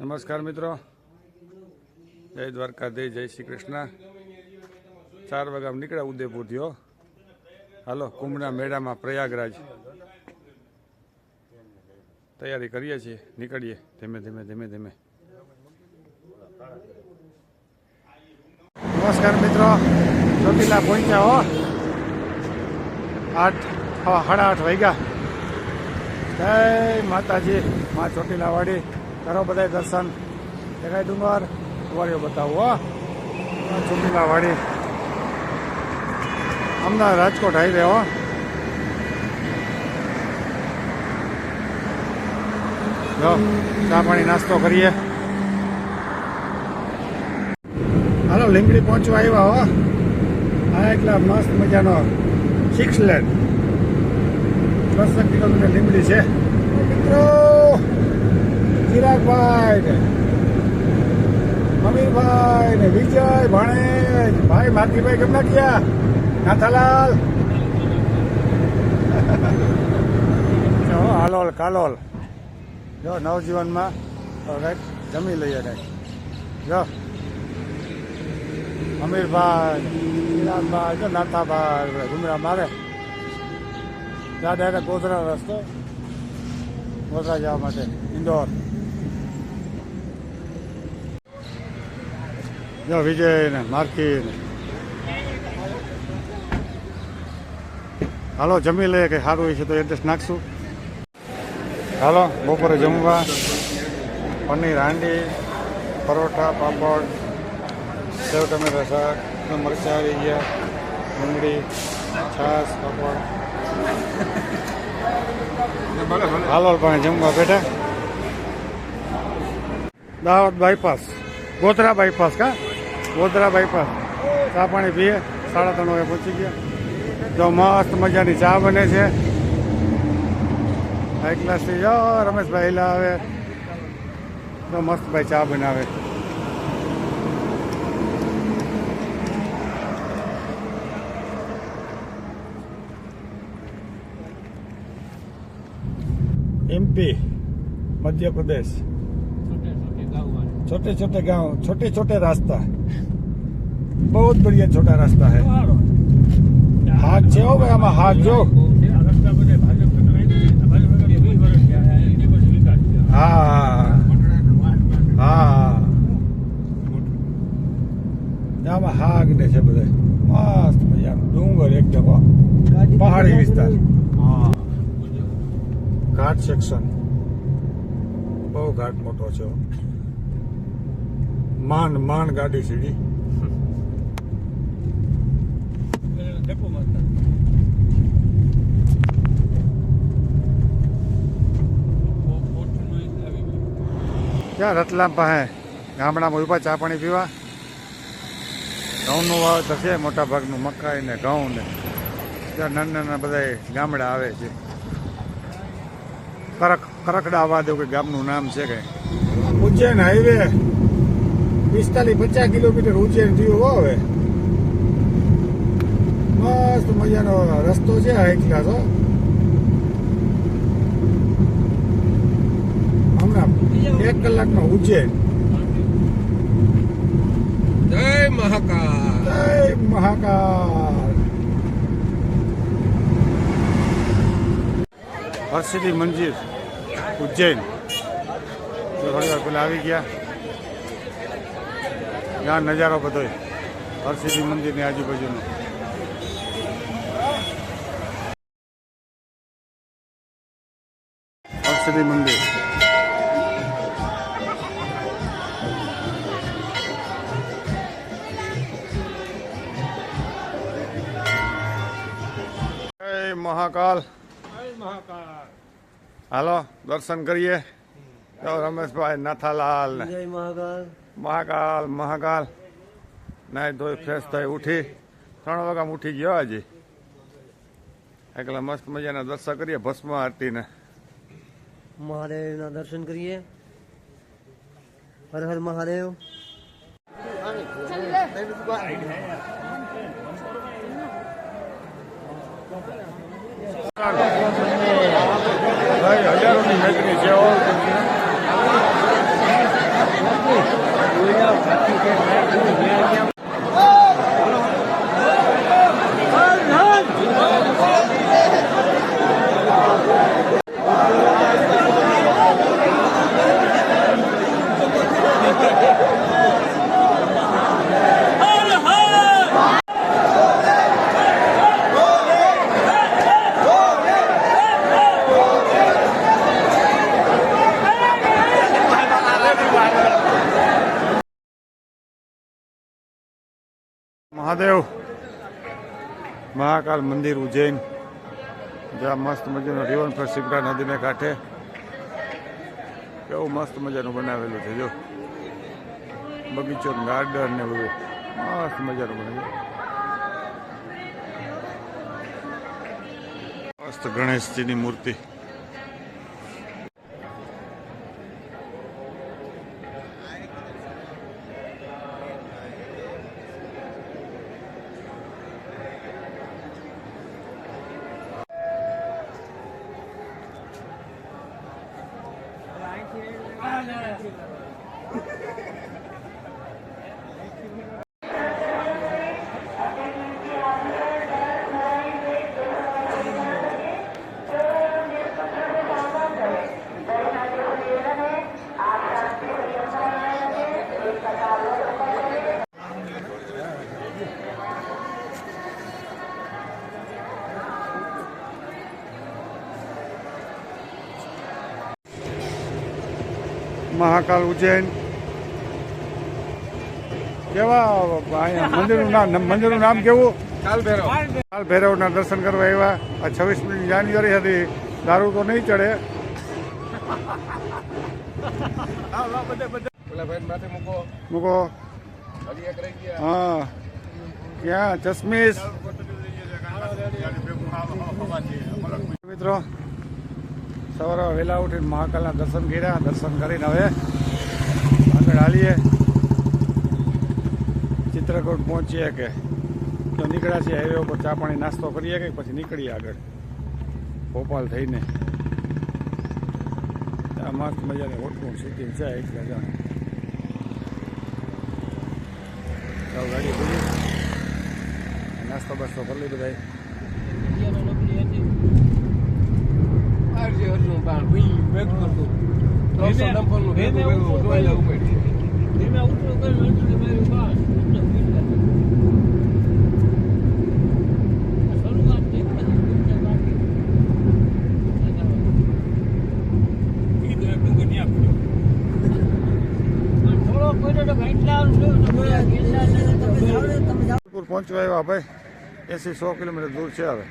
નમસ્કાર મિત્રો. જય દ્વારકાધીશ, જય શ્રી કૃષ્ણ. ચાર વાગ્યા નીકળ્યા ઉદયપુરથી હો હાલો, કુંભના મેળામાં પ્રયાગરાજ. તૈયારી કરીએ છીએ, નીકળીએ ધીમે ધીમે ધીમે ધીમે. નમસ્કાર મિત્રો, ચોટીલા પહોંચ્યા હો. આઠ સાડા આઠ વાગ્યા. જય માતાજી, મા ચોટીલા વાડી કરો બધા દર્શન. દેખાય ડુંગર. વાળીઓ બતાવો ચોટીલા વાડી. અમદાવાદ રાજકોટ હાઈવે, હો. ચા પાણી નાસ્તો કરીએ. હાલો લીંબડી પહોંચવા આવ્યા, હો. આ એટલા મસ્ત મજાનો સિક્સ લેન દસ કિલોમીટર લીંબડી છે. મિત્રો ચિરાગભાઈ ને અમીરભાઈ ને વિજય ભાણેજ ભાઈ માલતીભાઈ કેમ ના નાથાલાલ. હાલોલ, કાલોલ. જો, નવજીવનમાં જમી લઈએ કંઈક. જો, અમીરભાઈ ચિરાગભાઈ જો, નાથાભાઈ ઘુમરા મારે ત્યાં ડાયરેક્ટ ગોધરા રસ્તો. ગોધરા જવા માટે, ઇન્દોર. જો વિજય ને માર્કી ને હાલો જમી લઈએ કંઈ સારું છે તો એડ્રેસ નાખશું? હાલો બપોરે જમવા. પનીર હાંડી, પરોઠા, પાપડ, સેવ, ટમેટા શાક મરચાં આવી ગયા, ડુંગળી, છાશ, પાપડ. હાલોલ પણ જમવા બેઠા. દાહોદ બાયપાસ ગોધરા બાયપાસ કા? ગોધરા બાયપાસ ચા પાણી પીએ સાડા ત્રણ વાગે પહોંચી ગયા જો મસ્ત મજાની ચા બને છે હાઈ ક્લાસથી જો રમેશભાઈ હિલા આવે તો મસ્ત ભાઈ ચા બનાવે एमपी मध्य प्रदेश छोटे छोटे गांव छोटे छोटे रास्ता बहुत बढ़िया छोटा रास्ता है हाथ છે હો ભાઈ આમાં હાથ જો હા હા આમાં હાગ ને છે બધા મસ્ત મજાનું ડુંગર એકદમ હો. પહાડી વિસ્તાર ઘાટ સેક્શન બહુ ઘાટ મોટો છે હો. માંડ માંડ ગાડી સીડી ક્યાં રતલામ પાસે? ગામડામાં ઊભા ચા પાણી પીવા? ઘઉંનું વાવેતર છે મોટા ભાગનું મકાઈ ને ઘઉં ને. ત્યાં નાના નાના બધા ગામડા આવે છે. કરક કરકડા આવા દેવું કે ગામનું નામ છે કઈ? ઉજ્જૈન હાઈવે. પિસ્તાલીસ પચાસ કિલોમીટર ઉજ્જૈન થયું હવે. મસ્ત મજાનો રસ્તો છે હાઈ ક્લાસ હમણાં એક કલાકનો ઉજ્જૈન. જય મહાકાલ. જય મહાકાલ. હરસિદ્ધિ મંદિર ઉજ્જૈન. તો થોડી વાર પેલા આવી ગયા. ત્યાં નજારો બધો હરસિદ્ધિ મંદિરની આજુબાજુનો. હરસિદ્ધિ મંદિર. મહાકાલ. હાલો દર્શન કરીએ. રમેશભાઈ નાથાલાલ ને. મહાકાલ. મહાકાલ નાઈ ધોઈ ફ્રેશ થઈ ઉઠી. ત્રણ વાગ્યા ઉઠી ગયો હજી એકલા મસ્ત મજાના દર્શન કરીએ ભસ્મ આરતીને महादेव ना दर्शन करिए। हर हर महादेव। મહાકાલ મંદિર ઉજ્જૈન, જ્યાં મસ્ત મજાનો રિવરફ્રન્ટ શિપ્રા નદીને કાંઠે કેવું મસ્ત મજાનું બનાવેલું છે, જો. બગીચો ગાર્ડન ને બધું. મસ્ત મજાનું બનાવ્યું. મસ્ત ગણેશજીની મૂર્તિ. મહાકાલ ઉજ્જૈન. કેવા મંદિરનું નામ મંદિરનું નામ કેવું? કાલ ભૈરવ. કાલ ભૈરવના દર્શન કરવા આવ્યા. આ છવ્વીસમી જાન્યુઆરી હતી. દારૂ તો નહીં ચડે. મૂકો. હા. ક્યાં? ચશ્મીશ. મિત્રો સવારે વહેલા ઉઠીને મહાકાલના દર્શન કર્યા. દર્શન કરીને હવે આગળ હાલીએ. ચિત્રકૂટ પહોંચીએ કે તો નીકળ્યા છીએ હાઈવે ઉપર ચા પાણી નાસ્તો કરીએ કે પછી નીકળીએ આગળ. ભોપાલ થઈને. આ મસ્ત મજાની હોટલું સિટી છે એટલે જાણ ગાડી નાસ્તો બાસ્તો કરી લીધો ભાઈ. પહોંચવા આવ્યા ભાઈ. એસી સો કિલોમીટર દૂર છે હવે.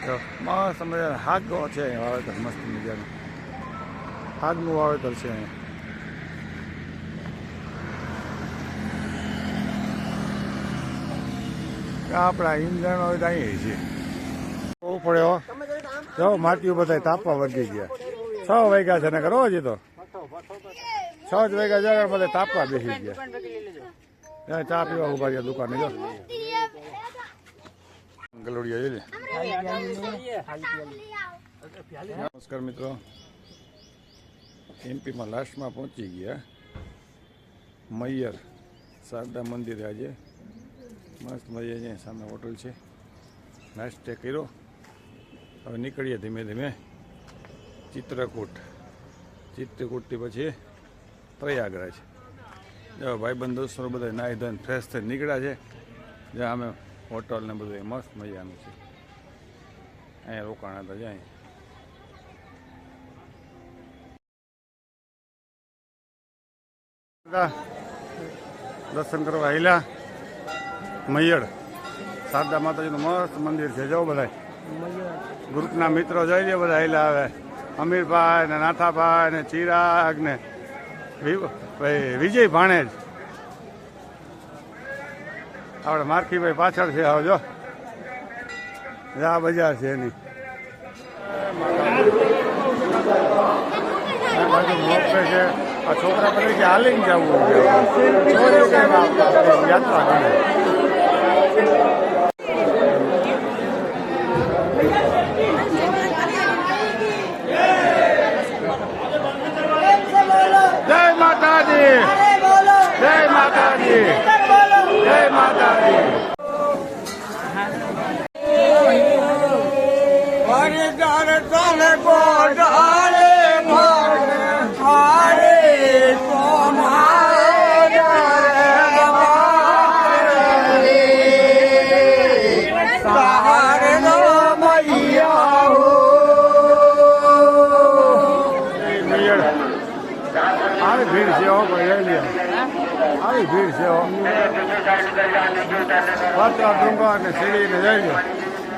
મસ્ત મજાનો હાગો છે વાવેતર, મસ્ત મજાનું. હાથનું વાવેતર છે અહીંયા આપણા ઇંધણ હોય તો અહીંયા છે. બહુ પડ્યો જો માટીઓ બધા તાપવા વધી ગયા. છ વાગ્યા છે ને કરો હજી તો. છ જ વાગ્યા, જરા બધા તાપવા બેસી ગયા. ચા પીવા ઊભા ગયા દુકાને, જો. ગલોડિયા નમસ્કાર મિત્રો. એમપીમાં લાસ્ટમાં પહોંચી ગયા. મૈયર શારદા મંદિરે આજે. મસ્ત છે સામે હોટલ છે. નાસ્તે કર્યો. હવે નીકળીએ ધીમે ધીમે. ચિત્રકૂટ. ચિત્રકૂટથી પછી પ્રયાગરાજ. ભાઈબંધ દોસ્તો બધા નાહી ધોઈને ફ્રેશ થઈને નીકળ્યા છે. જ્યાં અમે હોટલ ને બધું મસ્ત મજાનું છે. અહીંયા રોકાણા હતા જાય. દર્શન કરવા આવેલા મૈયડ શારદા માતાજીનું મસ્ત મંદિર છે જો બધા ગ્રુપના મિત્રો જોઈ લે બધા આવેલા આવે અમીરભાઈ ને નાથાભાઈ ને ચિરાગ ને ભાઈ વિજય ભાણેજ. આપણે મારખીભાઈ પાછળ છે, આવજો. આ બજાર છે એની. મોકલે છે. આ છોકરા બધા કે હાલીને જવું યાત્રા જય માતાજી જય માતાજી જય માતાજી જય મૈયડ આવી ભીડ છે હો ભાઈ લઈ લ્યો આવી ભીડ છે હો પાત્રા ડુંગર અને સીડીને જઈ લ્યો તો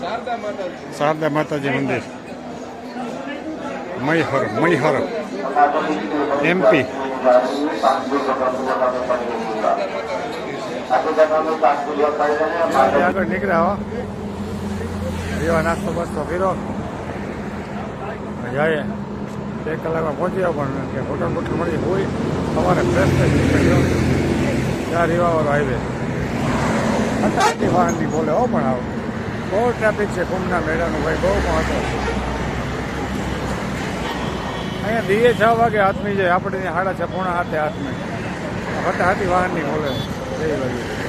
શારદા માતાજી. મંદિર. મૈહર મૈહર એમપી આગળ નીકળ્યા રેવા નાસ્તો બસ્તો કર્યો. જાય બે કલાકમાં પહોંચી પણ કે હોટલ બોટલ મળી હોય, સવારે ફ્રેશ થઈ નીકળ્યો. ત્યાં રેવાવાળો હાઈવે અત્યારથી વાહનની બોલે હો પણ આવો. બહુ ટ્રાફિક છે કુંભના મેળાનું ભાઈ, બહુ મહત્વ અહીંયા દીએ છ વાગે હાથમી જાય, આપણે સાડા છ, પોણા હાથે હાથમી. હતે હાથી વાહનની બોલે જય બાજુ